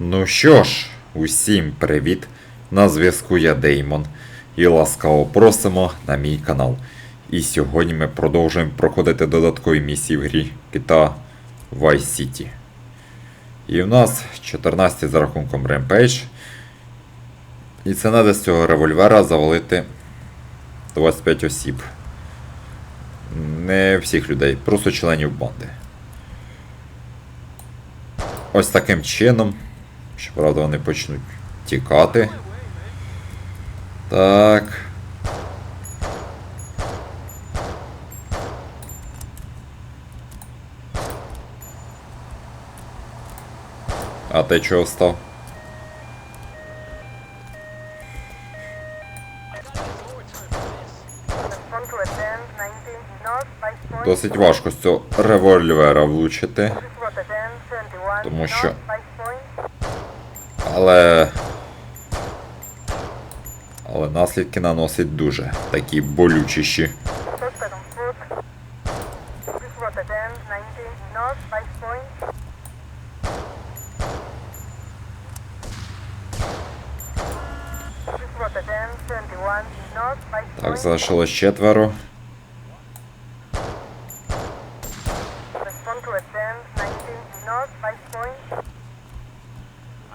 Ну що ж, усім привіт! На зв'язку я Деймон і ласкаво просимо на мій канал. І сьогодні ми продовжуємо проходити додаткові місії в грі GTA Vice City. І в нас 14 за рахунком Rampage. І це треба з цього револьвера завалити 25 осіб. Не всіх людей, просто членів банди. Ось таким чином. Щоправда, вони почнуть тікати. Так. А ти чого став? Respond to attend 19 North Vice Point. Досить важко з цього револьвера влучити. Report attend 71 Тому що-. Але. Але наслідки наносить дуже такі болючіші. Suspect on foot. Report attend 19 North Vice Point. Report attend 71 North Vice Так, залишилось четверо. Respond to attend 19 North Vice Point.